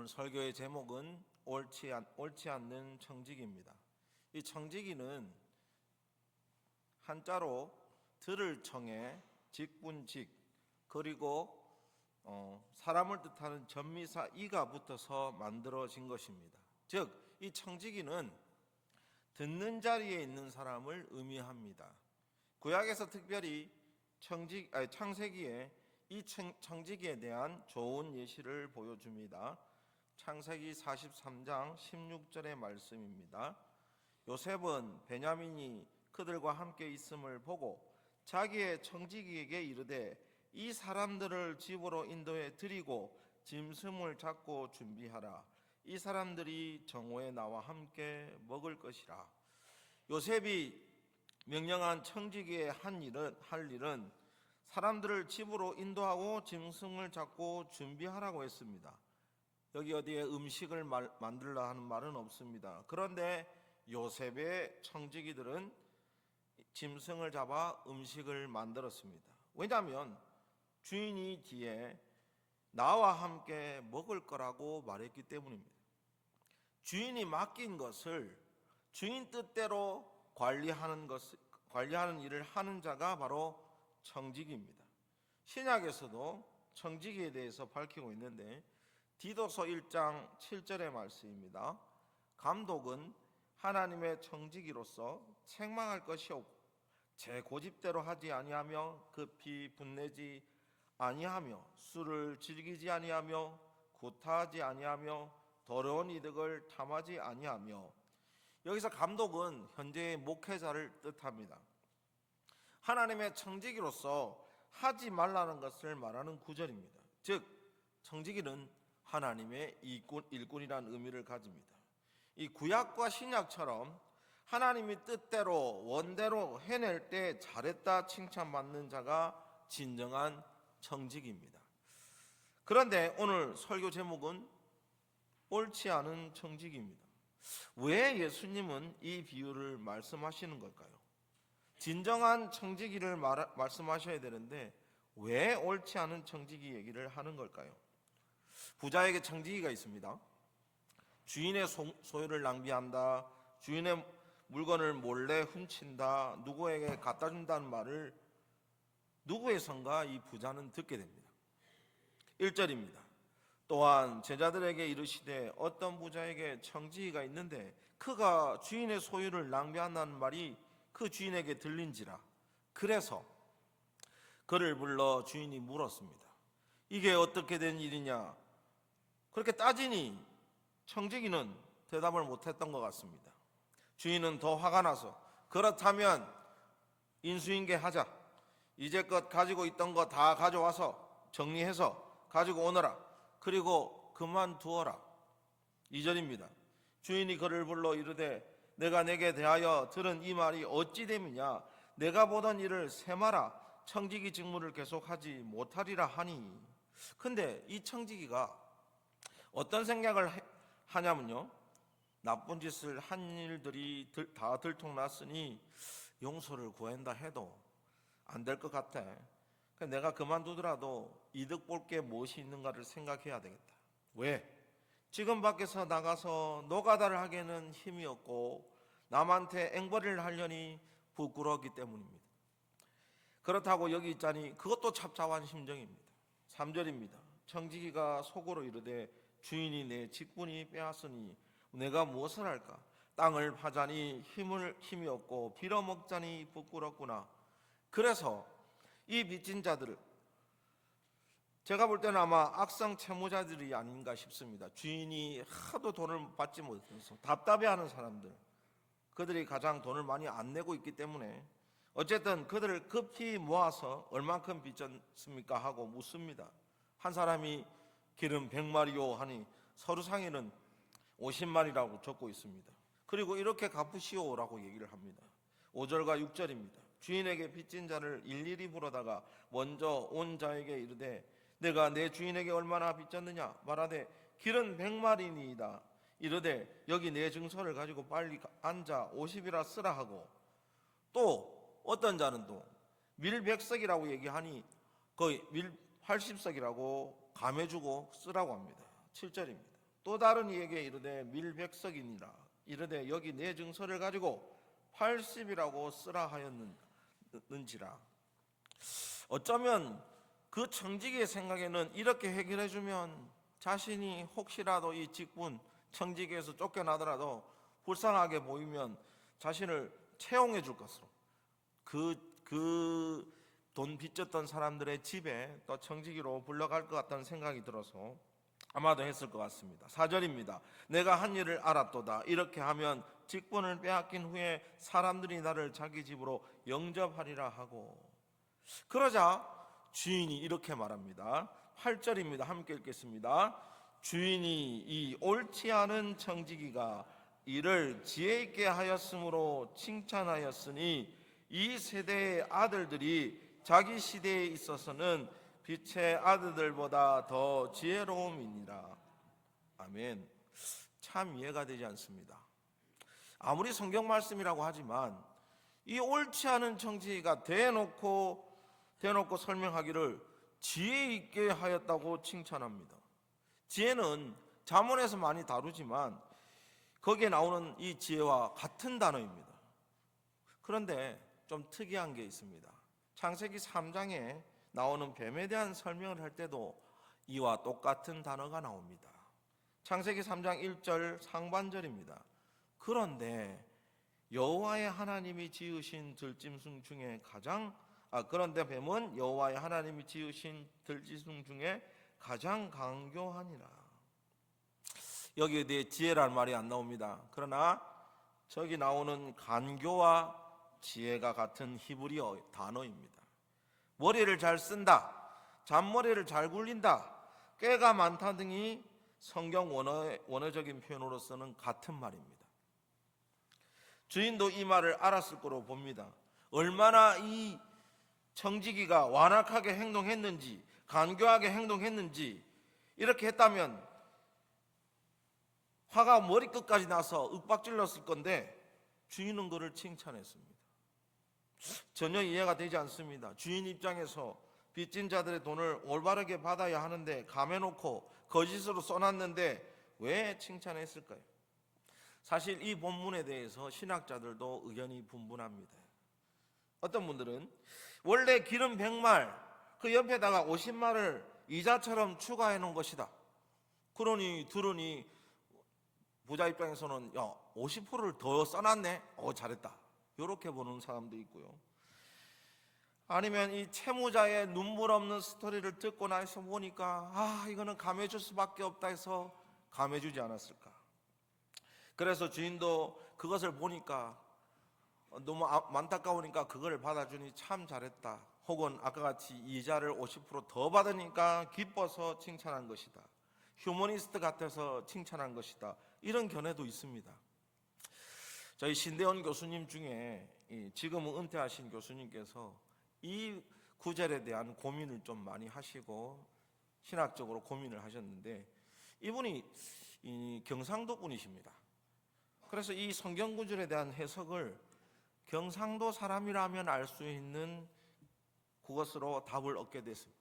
오늘 설교의 제목은 옳지, 않, 옳지 않는 청지기입니다. 이 청지기는 한자로 들을 청에 직분직 그리고 어, 사람을 뜻하는 전미사 이가 붙어서 만들어진 것입니다. 즉 이 청지기는 듣는 자리에 있는 사람을 의미합니다. 구약에서 특별히 청지, 아니, 창세기에 이 청, 청지기에 대한 좋은 예시를 보여줍니다. 창세기 43장 16절의 말씀입니다. 요셉은 베냐민이 그들과 함께 있음을 보고 자기의 청지기에게 이르되 이 사람들을 집으로 인도해 드리고 짐승을 잡고 준비하라. 이 사람들이 정오에 나와 함께 먹을 것이라. 요셉이 명령한 청지기의 한 일은 할 일은 사람들을 집으로 인도하고 짐승을 잡고 준비하라고 했습니다. 여기 어디에 음식을 말, 만들라 하는 말은 없습니다. 그런데 요셉의 청지기들은 짐승을 잡아 음식을 만들었습니다. 왜냐하면 주인이 뒤에 나와 함께 먹을 거라고 말했기 때문입니다. 주인이 맡긴 것을 주인 뜻대로 관리하는 것 관리하는 일을 하는 자가 바로 청직입니다. 신약에서도 청직에 대해서 밝히고 있는데 디도서 1장 7절의 말씀입니다. 감독은 하나님의 청지기로서 책망할 것이 없고 제 고집대로 하지 아니하며 급히 분내지 아니하며 술을 즐기지 아니하며 구타하지 아니하며 더러운 이득을 탐하지 아니하며 여기서 감독은 현재의 목회자를 뜻합니다. 하나님의 청지기로서 하지 말라는 것을 말하는 구절입니다. 즉 청지기는 하나님의 일꾼, 일꾼이라는 의미를 가집니다. 이 구약과 신약처럼 하나님이 뜻대로 원대로 해낼 때 잘했다 칭찬받는 자가 진정한 청직입니다. 그런데 오늘 설교 제목은 옳지 않은 청직입니다. 왜 예수님은 이 비유를 말씀하시는 걸까요? 진정한 청지기를 말, 말씀하셔야 되는데 왜 옳지 않은 청지기 얘기를 하는 걸까요? 부자에게 청지기가 있습니다. 주인의 소, 소유를 낭비한다. 주인의 물건을 몰래 훔친다. 누구에게 갖다 준다는 말을 son가 이 부자는 듣게 됩니다. 1절입니다. 또한 제자들에게 이르시되 어떤 부자에게 청지기가 있는데 그가 주인의 소유를 낭비한다는 말이 그 주인에게 들린지라. 그래서 그를 불러 주인이 물었습니다. 이게 어떻게 된 일이냐? 그렇게 따지니 청지기는 대답을 못했던 것 같습니다. 주인은 더 화가 나서 그렇다면 인수인계 하자. 이제껏 가지고 있던 거 다 가져와서 정리해서 가지고 오너라. 그리고 그만두어라. 2절입니다. 주인이 그를 불러 이르되 내가 내게 대하여 들은 이 말이 어찌 됨이냐 내가 보던 일을 세마라 청지기 직무를 계속하지 못하리라 하니 근데 이 청지기가 어떤 생각을 하냐면요 나쁜 짓을 한 일들이 다 들통났으니 용서를 구한다 해도 안 될 것 같아 그러니까 내가 그만두더라도 이득 볼 게 무엇이 있는가를 생각해야 되겠다 왜? 지금 밖에서 나가서 노가다를 하기에는 힘이 없고 남한테 앵벌이를 하려니 부끄러웠기 때문입니다. 그렇다고 여기 있자니 그것도 찹찹한 심정입니다. 3절입니다. 청지기가 속으로 이르되 주인이 내 직분이 빼앗으니 내가 무엇을 할까? 땅을 파자니 힘을 힘이 없고 빌어먹자니 부끄럽구나. 그래서 이 빚진 자들을 제가 볼 때는 아마 악성 채무자들이 아닌가 싶습니다. 주인이 하도 돈을 받지 못해서 답답해하는 사람들, 그들이 가장 돈을 많이 안 내고 있기 때문에 어쨌든 그들을 급히 모아서 얼만큼 빚졌습니까 하고 묻습니다. 한 사람이 기름 100마리요 하니 서류상에는 50마리라고 적고 있습니다. 그리고 이렇게 갚으시오라고 얘기를 합니다. 5절과 6절입니다. 주인에게 빚진 자를 일일이 불어다가 먼저 온 자에게 이르되 내가 내 주인에게 얼마나 빚졌느냐 말하되 길은 백마리니이다 이르되 여기 내 증서를 가지고 빨리 앉아 50이라 쓰라 하고 또 어떤 자는 또 밀백석이라고 얘기하니 거의 밀 80석이라고 감해주고 쓰라고 합니다. 7절입니다. 또 다른 이에게 이르되 밀백석이니라. 이르되 여기 내 증서를 가지고 80이라고 쓰라 하였는지라. 어쩌면 그 청지기의 생각에는 이렇게 해결해 주면 자신이 혹시라도 이 직분 청지기에서 쫓겨나더라도 불쌍하게 보이면 자신을 채용해 줄 것으로. 그 그 돈 빚졌던 사람들의 집에 또 청지기로 불러갈 것 같다는 생각이 들어서 아마도 했을 것 같습니다. 4절입니다. 내가 한 일을 알았도다. 이렇게 하면 직분을 빼앗긴 후에 사람들이 나를 자기 집으로 영접하리라 하고 그러자 주인이 이렇게 말합니다. 8절입니다. 함께 읽겠습니다. 주인이 이 옳지 않은 청지기가 이를 지혜 있게 하였으므로 칭찬하였으니 이 세대의 아들들이 자기 시대에 있어서는 빛의 아들들보다 더 지혜로움이니라. 아멘. 참 이해가 되지 않습니다. 아무리 성경 말씀이라고 하지만 이 옳지 않은 청지기가 대놓고 대놓고 설명하기를 지혜 있게 하였다고 칭찬합니다. 지혜는 자문에서 많이 다루지만 거기에 나오는 이 지혜와 같은 단어입니다. 그런데 좀 특이한 게 있습니다. 창세기 3장에 나오는 뱀에 대한 설명을 할 때도 이와 똑같은 단어가 나옵니다. 창세기 3장 1절 상반절입니다. 그런데 여호와의 하나님이 지으신 들짐승 중에 가장 아 그런데 뱀은 여호와의 하나님이 지으신 들짐승 중에 가장 강교하니라. 여기에 대해 지혜란 말이 안 나옵니다. 그러나 저기 나오는 간교와 지혜가 같은 히브리어 단어입니다. 머리를 잘 쓴다, 잔머리를 잘 굴린다, 꾀가 많다 등이 성경 원어, 원어적인 표현으로서는 같은 말입니다. 주인도 이 말을 알았을 거로 봅니다. 얼마나 이 청지기가 완악하게 행동했는지, 간교하게 행동했는지, 이렇게 했다면 화가 머리끝까지 나서 윽박질렀을 건데 주인은 그를 칭찬했습니다. 전혀 이해가 되지 않습니다. 주인 입장에서 빚진 자들의 돈을 올바르게 받아야 하는데 감해놓고 거짓으로 써놨는데 왜 칭찬했을까요? 사실 이 본문에 대해서 신학자들도 의견이 분분합니다. 어떤 분들은 원래 기름 100말 그 옆에다가 50말을 이자처럼 추가해 놓은 것이다. 그러니 들으니 부자 입장에서는 야 50%를 더 써놨네. 어 잘했다. 이렇게 보는 사람도 있고요. 아니면 이 채무자의 눈물 없는 스토리를 듣고 나서 보니까 아 이거는 감해줄 수밖에 없다 해서 감해주지 않았을까. 그래서 주인도 그것을 보니까 너무 아- 안타까우니까 그걸 받아주니 참 잘했다. 혹은 아까 같이 이자를 50%더 받으니까 기뻐서 칭찬한 것이다. 휴머니스트 같아서 칭찬한 것이다. 이런 견해도 있습니다. 저희 신대원 교수님 중에 이 지금은 은퇴하신 교수님께서 이 구절에 대한 고민을 좀 많이 하시고 신학적으로 고민을 하셨는데 이분이 이 경상도 분이십니다. 그래서 이 성경 구절에 대한 해석을 경상도 사람이라면 알 수 있는 그것으로 답을 얻게 됐습니다.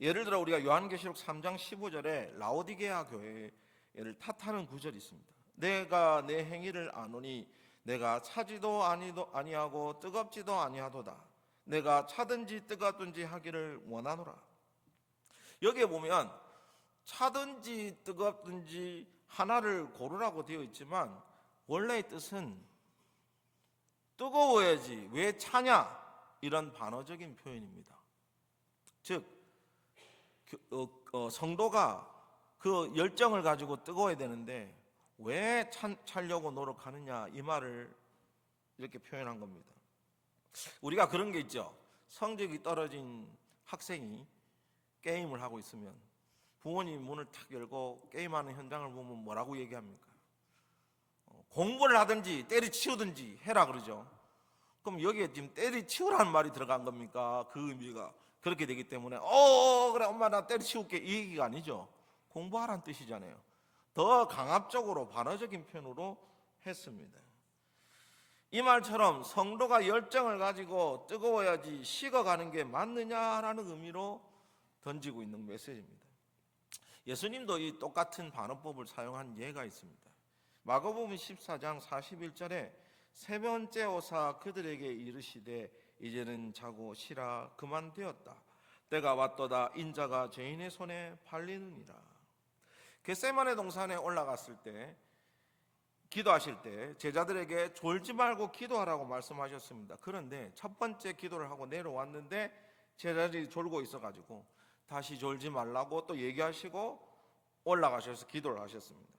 예를 들어 우리가 요한계시록 3장 15절에 라오디게아 교회를 탓하는 구절이 있습니다. 내가 내 행위를 아노니 내가 차지도 아니도 아니하고 뜨겁지도 아니하도다. 내가 차든지 뜨겁든지 하기를 원하노라. 여기에 보면 차든지 뜨겁든지 하나를 고르라고 되어 있지만 원래의 뜻은 뜨거워야지 왜 차냐 이런 반어적인 표현입니다. 즉 그, 어, 어, 성도가 그 열정을 가지고 뜨거워야 되는데 왜 찬, 차려고 노력하느냐 이 말을 이렇게 표현한 겁니다. 우리가 그런 게 있죠. 성적이 떨어진 학생이 게임을 하고 있으면 부모님이 문을 탁 열고 게임하는 현장을 보면 뭐라고 얘기합니까? 어, 공부를 하든지 때리치우든지 해라 그러죠. 그럼 여기에 지금 때리치우라는 말이 들어간 겁니까? 그 의미가 그렇게 되기 때문에 어 그래 엄마 나 때리치울게 이 얘기가 아니죠. 공부하라는 뜻이잖아요. 더 강압적으로 반어적인 표현으로 했습니다. 이 말처럼 성도가 열정을 가지고 뜨거워야지 식어가는 게 맞느냐라는 의미로 던지고 있는 메시지입니다. 예수님도 이 똑같은 반어법을 사용한 예가 있습니다. 마가복음 14장 41절에 세 번째 오사 그들에게 이르시되 이제는 자고 쉬라 그만되었다. 때가 왔도다 인자가 죄인의 손에 팔리느니라. 겟세마네 동산에 올라갔을 때 기도하실 때 제자들에게 졸지 말고 기도하라고 말씀하셨습니다. 그런데 첫 번째 기도를 하고 내려왔는데 제자들이 졸고 있어가지고 다시 졸지 말라고 또 얘기하시고 올라가셔서 기도를 하셨습니다.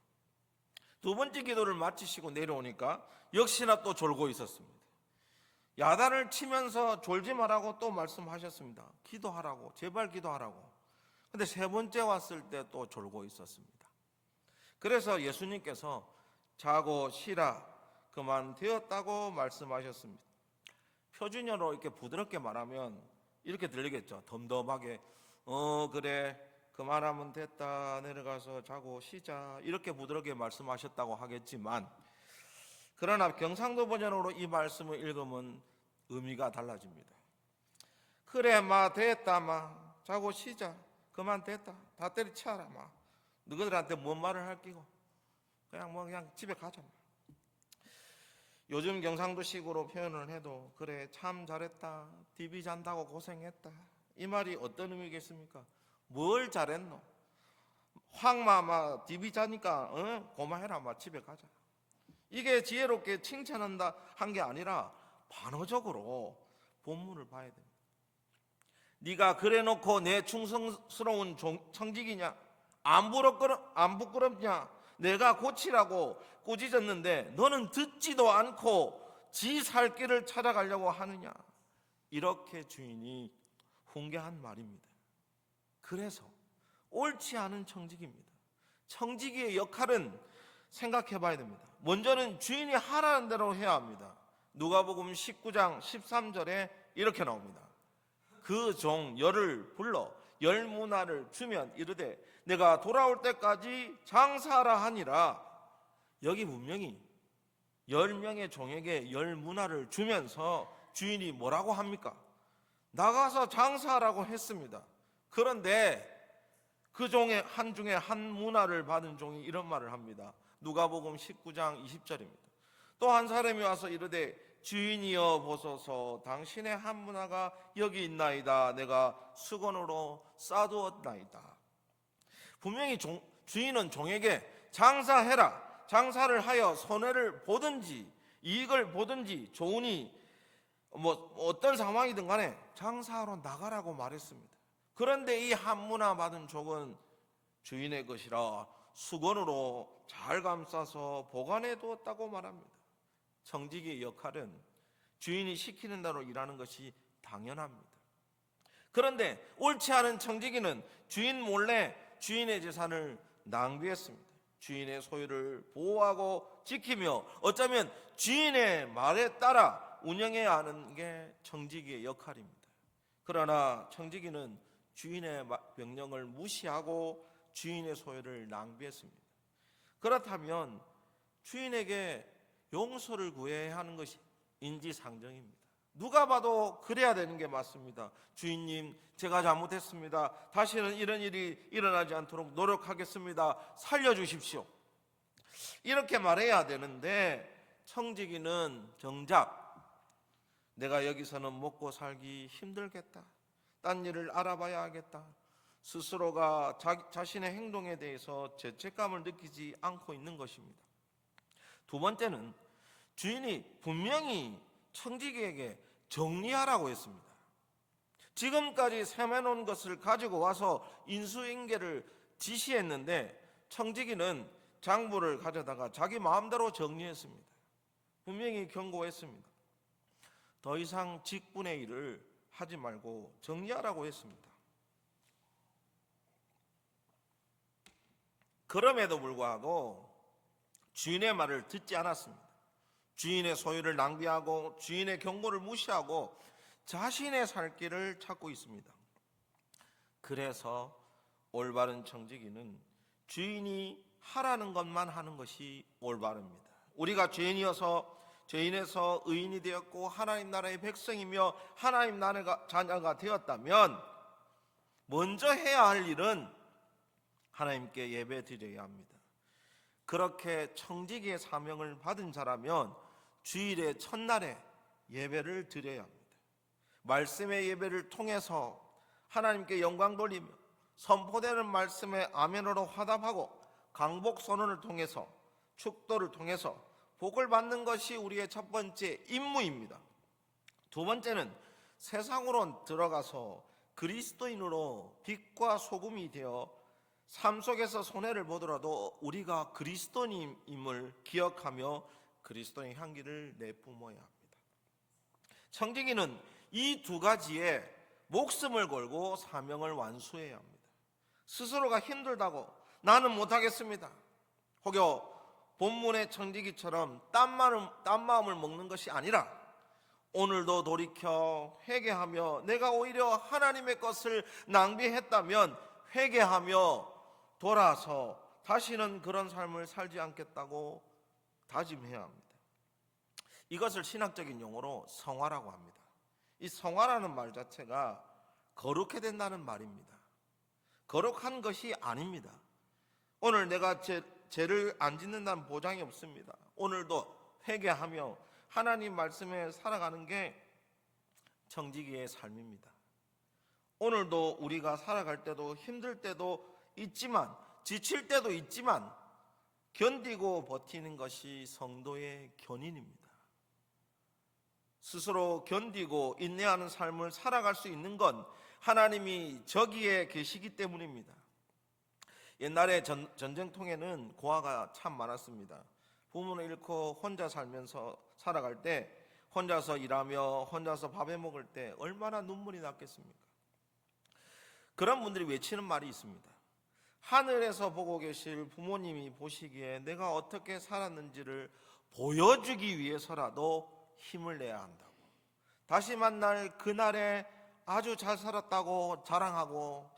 두 번째 기도를 마치시고 내려오니까 역시나 또 졸고 있었습니다. 야단을 치면서 졸지 말라고 또 말씀하셨습니다. 기도하라고, 제발 기도하라고. 근데 세 번째 왔을 때 또 졸고 있었습니다. 그래서 예수님께서 자고 쉬라 그만 되었다고 말씀하셨습니다. 표준어로 이렇게 부드럽게 말하면 이렇게 들리겠죠. 덤덤하게 어 그래 그만하면 됐다 내려가서 자고 쉬자 이렇게 부드럽게 말씀하셨다고 하겠지만 그러나 경상도 버전으로 이 말씀을 읽으면 의미가 달라집니다. 그래 마 됐다 마 자고 쉬자 그만 됐다 다 때려치워라 마 너희들한테 뭔 말을 할 끼고 그냥 뭐 그냥 집에 가자 마. 요즘 경상도식으로 표현을 해도 그래 참 잘했다 디비 잔다고 고생했다 이 말이 어떤 의미겠습니까? 뭘 잘했노? 황마마 디비 자니까 어? 고마해라 마 집에 가자 이게 지혜롭게 칭찬한다 한 게 아니라 반어적으로 본문을 봐야 됩니다. 네가 그래놓고 내 충성스러운 종- 청직이냐? 안 부끄러 안 부끄럽냐? 내가 고치라고 꾸짖었는데 너는 듣지도 않고 지 살 길을 찾아가려고 하느냐? 이렇게 주인이 훈계한 말입니다. 그래서 옳지 않은 청직입니다. 청지기의 역할은 생각해 봐야 됩니다. 먼저는 주인이 하라는 대로 해야 합니다. 누가복음 19장 13절에 이렇게 나옵니다. 그 종 열을 불러 열 문화를 주면 이르되 내가 돌아올 때까지 장사하라 하니라. 여기 분명히 열 명의 종에게 열 문화를 주면서 주인이 뭐라고 합니까? 나가서 장사하라고 했습니다. 그런데 그 종의 한 중에 한 문화를 받은 종이 이런 말을 합니다. 누가복음 19장 20절입니다. 또 한 사람이 와서 이르되 주인이여 보소서 당신의 한 문화가 여기 있나이다. 내가 수건으로 싸두었나이다. 분명히 종- 주인은 종에게 장사해라. 장사를 하여 손해를 보든지 이익을 보든지 좋으니 뭐 어떤 상황이든 간에 장사하러 나가라고 말했습니다. 그런데 이 한문화 받은 족은 주인의 것이라 수건으로 잘 감싸서 보관해 두었다고 말합니다. 청지기의 역할은 주인이 시키는 대로 일하는 것이 당연합니다. 그런데 옳지 않은 청지기는 주인 몰래 주인의 재산을 낭비했습니다. 주인의 소유를 보호하고 지키며 어쩌면 주인의 말에 따라 운영해야 하는 게 청지기의 역할입니다. 그러나 청지기는 주인의 마- 명령을 무시하고 주인의 소유를 낭비했습니다. 그렇다면 주인에게 용서를 구해야 하는 것이 인지상정입니다. 누가 봐도 그래야 되는 게 맞습니다. 주인님, 제가 잘못했습니다. 다시는 이런 일이 일어나지 않도록 노력하겠습니다. 살려주십시오. 이렇게 말해야 되는데 청지기는 정작 내가 여기서는 먹고 살기 힘들겠다. 딴 일을 알아봐야 하겠다. 스스로가 자, 자신의 행동에 대해서 죄책감을 느끼지 않고 있는 것입니다. 두 번째는 주인이 분명히 청지기에게 정리하라고 했습니다. 지금까지 세매놓은 것을 가지고 와서 인수인계를 지시했는데 청지기는 장부를 가져다가 자기 마음대로 정리했습니다. 분명히 경고했습니다. 더 이상 직분의 일을 하지 말고 정리하라고 했습니다. 그럼에도 불구하고 주인의 말을 듣지 않았습니다. 주인의 소유를 낭비하고 주인의 경고를 무시하고 자신의 살 길을 찾고 있습니다. 그래서 올바른 청지기는 주인이 하라는 것만 하는 것이 올바릅니다. 우리가 죄인이어서 죄인에서 의인이 되었고 하나님 나라의 백성이며 하나님 나라가 자녀가 되었다면 먼저 해야 할 일은 하나님께 예배 드려야 합니다. 그렇게 청지기의 사명을 받은 자라면 주일의 첫날에 예배를 드려야 합니다. 말씀의 예배를 통해서 하나님께 영광 돌리며 선포되는 말씀에 아멘으로 화답하고 강복 선언을 통해서 축도를 통해서 복을 받는 것이 우리의 첫 번째 임무입니다. 두 번째는 세상으로 들어가서 그리스도인으로 빛과 소금이 되어 삶 속에서 손해를 보더라도 우리가 그리스도인임을 기억하며 그리스도의 향기를 내뿜어야 합니다. 청지기는 이 두 가지에 목숨을 걸고 사명을 완수해야 합니다. 스스로가 힘들다고 나는 못하겠습니다. 혹여 본문의 청지기처럼 딴 마음, 딴 마음을 먹는 것이 아니라 오늘도 돌이켜 회개하며 내가 오히려 하나님의 것을 낭비했다면 회개하며 돌아서 다시는 그런 삶을 살지 않겠다고 다짐해야 합니다. 이것을 신학적인 용어로 성화라고 합니다. 이 성화라는 말 자체가 거룩해 된다는 말입니다. 거룩한 것이 아닙니다. 오늘 내가 죄, 죄를 안 짓는다는 보장이 없습니다. 오늘도 회개하며 하나님 말씀에 살아가는 게 청지기의 삶입니다. 오늘도 우리가 살아갈 때도 힘들 때도 있지만 지칠 때도 있지만 견디고 버티는 것이 성도의 견인입니다. 스스로 견디고 인내하는 삶을 살아갈 수 있는 건 하나님이 저기에 계시기 때문입니다. 옛날에 전, 전쟁통에는 고아가 참 많았습니다. 부모를 잃고 혼자 살면서 살아갈 때 혼자서 일하며 혼자서 밥해 먹을 때 얼마나 눈물이 났겠습니까? 그런 분들이 외치는 말이 있습니다. 하늘에서 보고 계실 부모님이 보시기에 내가 어떻게 살았는지를 보여주기 위해서라도 힘을 내야 한다고. 다시 만날 그날에 아주 잘 살았다고 자랑하고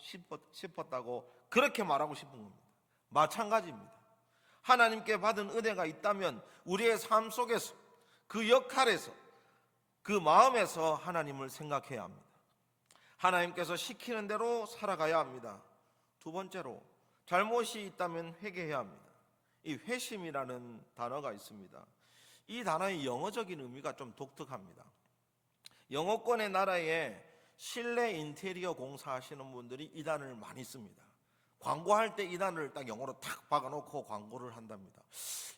싶었다고 그렇게 말하고 싶은 겁니다. 마찬가지입니다. 하나님께 받은 은혜가 있다면 우리의 삶 속에서 그 역할에서 그 마음에서 하나님을 생각해야 합니다. 하나님께서 시키는 대로 살아가야 합니다. 두 번째로 잘못이 있다면 회개해야 합니다. 이 회심이라는 단어가 있습니다. 이 단어의 영어적인 의미가 좀 독특합니다. 영어권의 나라에 실내 인테리어 공사하시는 분들이 이 단어를 많이 씁니다. 광고할 때 이 단어를 딱 영어로 탁 박아놓고 광고를 한답니다.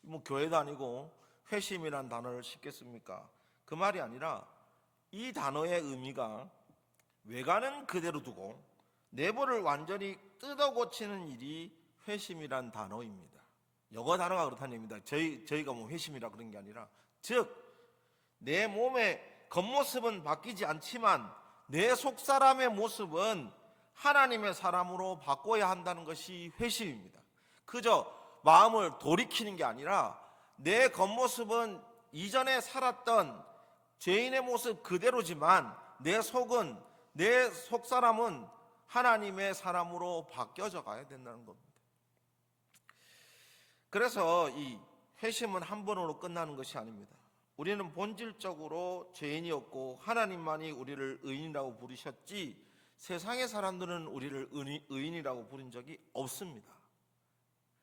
뭐 교회 다니고 회심이란 단어를 싣겠습니까? 그 말이 아니라 이 단어의 의미가 외관은 그대로 두고 내부를 완전히 뜯어 고치는 일이 회심이란 단어입니다. 영어 단어가 그렇다는 얘기입니다. 저희 저희가 뭐 회심이라 그런 게 아니라 즉 내 몸의 겉모습은 바뀌지 않지만 내 속 사람의 모습은 하나님의 사람으로 바꿔야 한다는 것이 회심입니다. 그저 마음을 돌이키는 게 아니라 내 겉모습은 이전에 살았던 죄인의 모습 그대로지만 내 속은 내 속 사람은 하나님의 사람으로 바뀌어져 가야 된다는 겁니다. 그래서 이 회심은 한 번으로 끝나는 것이 아닙니다. 우리는 본질적으로 죄인이었고 하나님만이 우리를 의인이라고 부르셨지 세상의 사람들은 우리를 의인이라고 부른 적이 없습니다.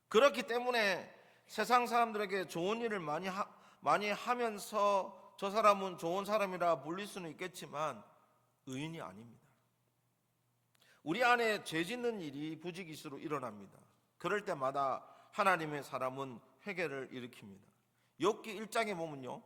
그렇기 때문에 세상 사람들에게 좋은 일을 많이 하, 많이 하면서 저 사람은 좋은 사람이라 불릴 수는 있겠지만 의인이 아닙니다. 우리 안에 죄 짓는 일이 부지기수로 일어납니다. 그럴 때마다 하나님의 사람은 회개를 일으킵니다. 욥기 1장에 보면요.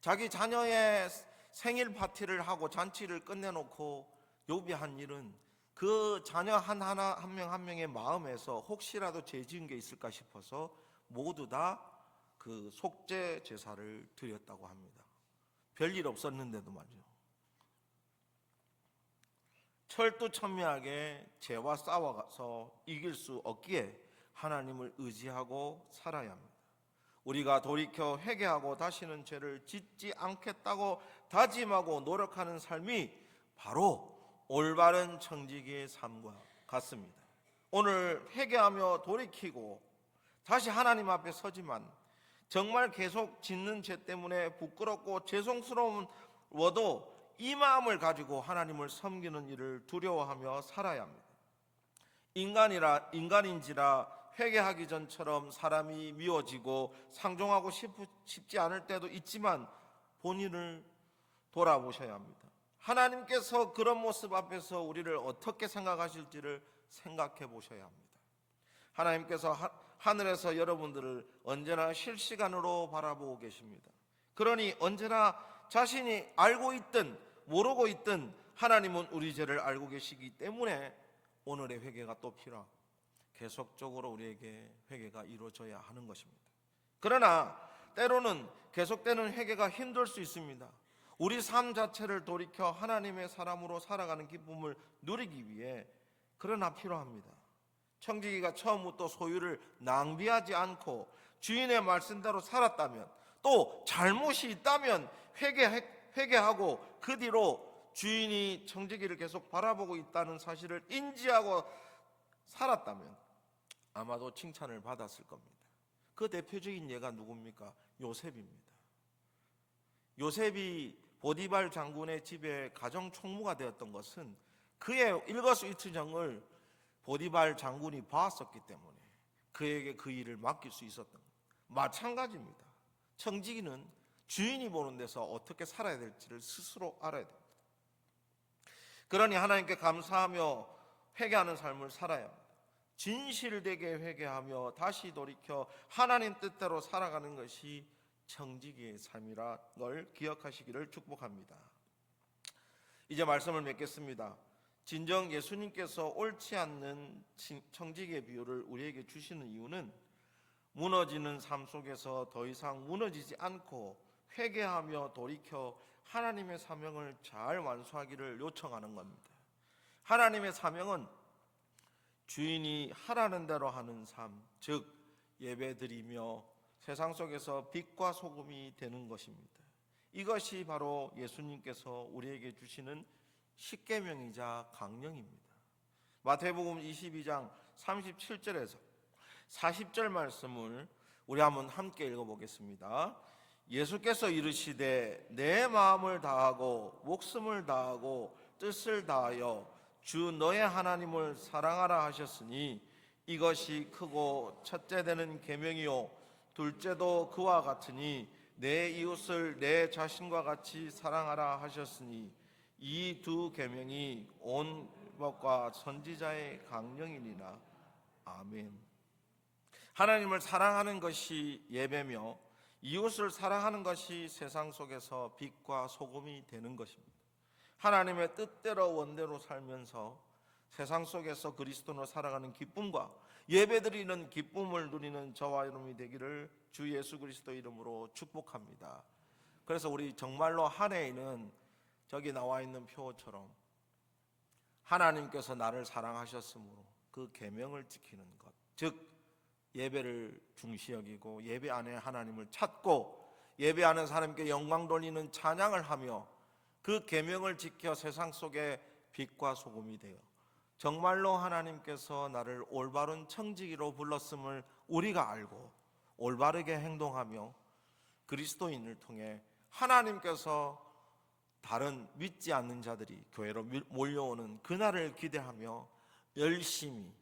자기 자녀의 생일 파티를 하고 잔치를 끝내놓고 욥이 한 일은 그 자녀 한 하나 한 명한 명의 마음에서 혹시라도 죄 지은 게 있을까 싶어서 모두 다 그 속죄 제사를 드렸다고 합니다. 별일 없었는데도 말이죠. 철두천미하게 죄와 싸워서 이길 수 없기에 하나님을 의지하고 살아야 합니다. 우리가 돌이켜 회개하고 다시는 죄를 짓지 않겠다고 다짐하고 노력하는 삶이 바로 올바른 청지기의 삶과 같습니다. 오늘 회개하며 돌이키고 다시 하나님 앞에 서지만 정말 계속 짓는 죄 때문에 부끄럽고 죄송스러워도 이 마음을 가지고 하나님을 섬기는 일을 두려워하며 살아야 합니다. 인간이라 인간인지라 회개하기 전처럼 사람이 미워지고 상종하고 싶, 싶지 않을 때도 있지만 본인을 돌아보셔야 합니다. 하나님께서 그런 모습 앞에서 우리를 어떻게 생각하실지를 생각해 보셔야 합니다. 하나님께서 하, 하늘에서 여러분들을 언제나 실시간으로 바라보고 계십니다. 그러니 언제나 자신이 알고 있든 모르고 있든 하나님은 우리 죄를 알고 계시기 때문에 오늘의 회개가 또 필요하고 계속적으로 우리에게 회개가 이루어져야 하는 것입니다. 그러나 때로는 계속되는 회개가 힘들 수 있습니다. 우리 삶 자체를 돌이켜 하나님의 사람으로 살아가는 기쁨을 누리기 위해 그러나 필요합니다. 청지기가 처음부터 소유를 낭비하지 않고 주인의 말씀대로 살았다면 또 잘못이 있다면 회개, 회개하고 그 뒤로 주인이 청지기를 계속 바라보고 있다는 사실을 인지하고 살았다면 아마도 칭찬을 받았을 겁니다. 그 대표적인 예가 누굽니까? 요셉입니다. 요셉이 보디발 장군의 집에 가정 총무가 되었던 것은 그의 일거수일투정을 보디발 장군이 봤었기 때문에 그에게 그 일을 맡길 수 있었던 것. 마찬가지입니다. 청지기는 주인이 보는 데서 어떻게 살아야 될지를 스스로 알아야 됩니다. 그러니 하나님께 감사하며 회개하는 삶을 살아야 합니다. 진실되게 회개하며 다시 돌이켜 하나님 뜻대로 살아가는 것이 청지기의 삶이라 걸 기억하시기를 축복합니다. 이제 말씀을 맺겠습니다. 진정 예수님께서 옳지 않는 청지기의 비유를 우리에게 주시는 이유는 무너지는 삶 속에서 더 이상 무너지지 않고 회개하며 돌이켜 하나님의 사명을 잘 완수하기를 요청하는 겁니다. 하나님의 사명은 주인이 하라는 대로 하는 삶, 즉 예배드리며 세상 속에서 빛과 소금이 되는 것입니다. 이것이 바로 예수님께서 우리에게 주시는 십계명이자 강령입니다. 마태복음 22장 37절에서 40절 말씀을 우리 한번 함께 읽어보겠습니다. 예수께서 이르시되 내 마음을 다하고 목숨을 다하고 뜻을 다하여 주 너의 하나님을 사랑하라 하셨으니 이것이 크고 첫째 되는 계명이요 둘째도 그와 같으니 내 이웃을 내 자신과 같이 사랑하라 하셨으니 이 두 계명이 온 법과 선지자의 강령이니라 아멘. 하나님을 사랑하는 것이 예배며 이웃을 사랑하는 것이 세상 속에서 빛과 소금이 되는 것입니다. 하나님의 뜻대로 원대로 살면서 세상 속에서 그리스도로 살아가는 기쁨과 예배드리는 기쁨을 누리는 저와 여러분이 되기를 주 예수 그리스도 이름으로 축복합니다. 그래서 우리 정말로 한 해에는 저기 나와 있는 표처럼 하나님께서 나를 사랑하셨으므로 그 계명을 지키는 것, 즉 예배를 중시 여기고 예배 안에 하나님을 찾고 예배하는 사람께 영광 돌리는 찬양을 하며 그 계명을 지켜 세상 속에 빛과 소금이 되어 정말로 하나님께서 나를 올바른 청지기로 불렀음을 우리가 알고 올바르게 행동하며 그리스도인을 통해 하나님께서 다른 믿지 않는 자들이 교회로 몰려오는 그날을 기대하며 열심히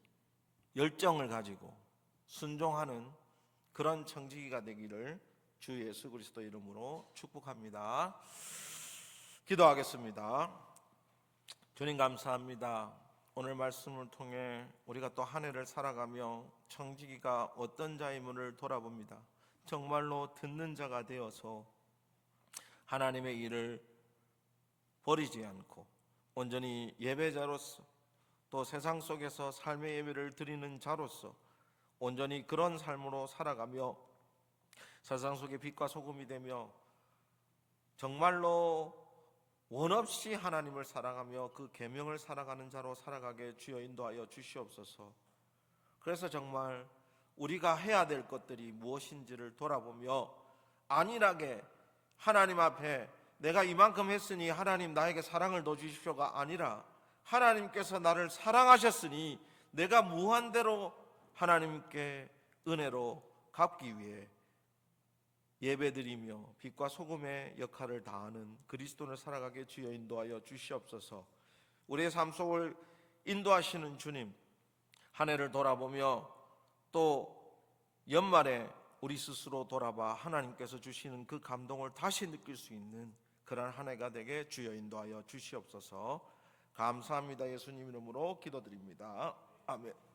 열정을 가지고 순종하는 그런 청지기가 되기를 주 예수 그리스도 이름으로 축복합니다. 기도하겠습니다. 주님 감사합니다. 오늘 말씀을 통해 우리가 또 한 해를 살아가며 청지기가 어떤 자임을 돌아봅니다. 정말로 듣는 자가 되어서 하나님의 일을 버리지 않고 온전히 예배자로서 또 세상 속에서 삶의 예배를 드리는 자로서 온전히 그런 삶으로 살아가며 세상 속의 빛과 소금이 되며 정말로 원 없이 하나님을 사랑하며 그 계명을 살아가는 자로 살아가게 주여 인도하여 주시옵소서. 그래서 정말 우리가 해야 될 것들이 무엇인지를 돌아보며 안일하게 하나님 앞에 내가 이만큼 했으니 하나님 나에게 사랑을 더 주십시오가 아니라 하나님께서 나를 사랑하셨으니 내가 무한대로 하나님께 은혜로 갚기 위해 예배드리며 빛과 소금의 역할을 다하는 그리스도를 살아가게 주여 인도하여 주시옵소서. 우리의 삶 속을 인도하시는 주님, 한 해를 돌아보며 또 연말에 우리 스스로 돌아봐 하나님께서 주시는 그 감동을 다시 느낄 수 있는 그러한 한 해가 되게 주여 인도하여 주시옵소서. 감사합니다. 예수님 이름으로 기도드립니다. 아멘.